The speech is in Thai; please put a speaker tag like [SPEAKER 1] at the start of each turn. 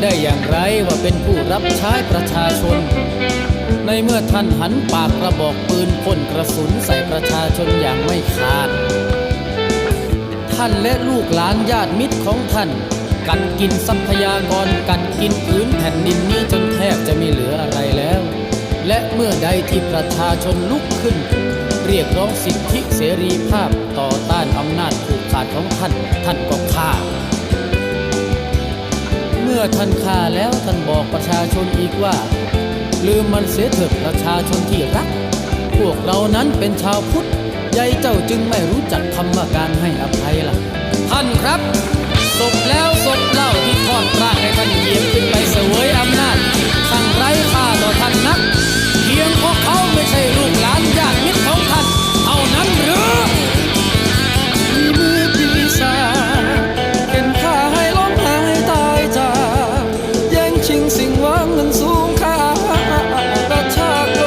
[SPEAKER 1] ได้อย่างไรว่าเป็นผู้รับใช้ประชาชน ในเมื่อท่านหันปากกระบอกปืนพ่นกระสุนใส่ประชาชนอย่างไม่ขาด ท่านและลูกหลานญาติมิตรของท่าน กัดกินทรัพยากรกัดกินพื้นแผ่นดินนี้จนแทบจะไม่เหลืออะไรแล้ว และเมื่อใดที่ประชาชนลุกขึ้น เรียกร้องสิทธิเสรีภาพต่อต้านอำนาจผูกขาดของท่าน ท่านก็ฆ่า อท่านฆ่าแล้วท่านบอกประชาชนอีกว่า ลืมมันเสียเถิดประชาชนที่รัก พวกเรานั้นเป็นชาวพุทธยายเจ้าจึงไม่รู้จักคำว่าการให้อภัยล่ะ ท่านครับจบแล้ว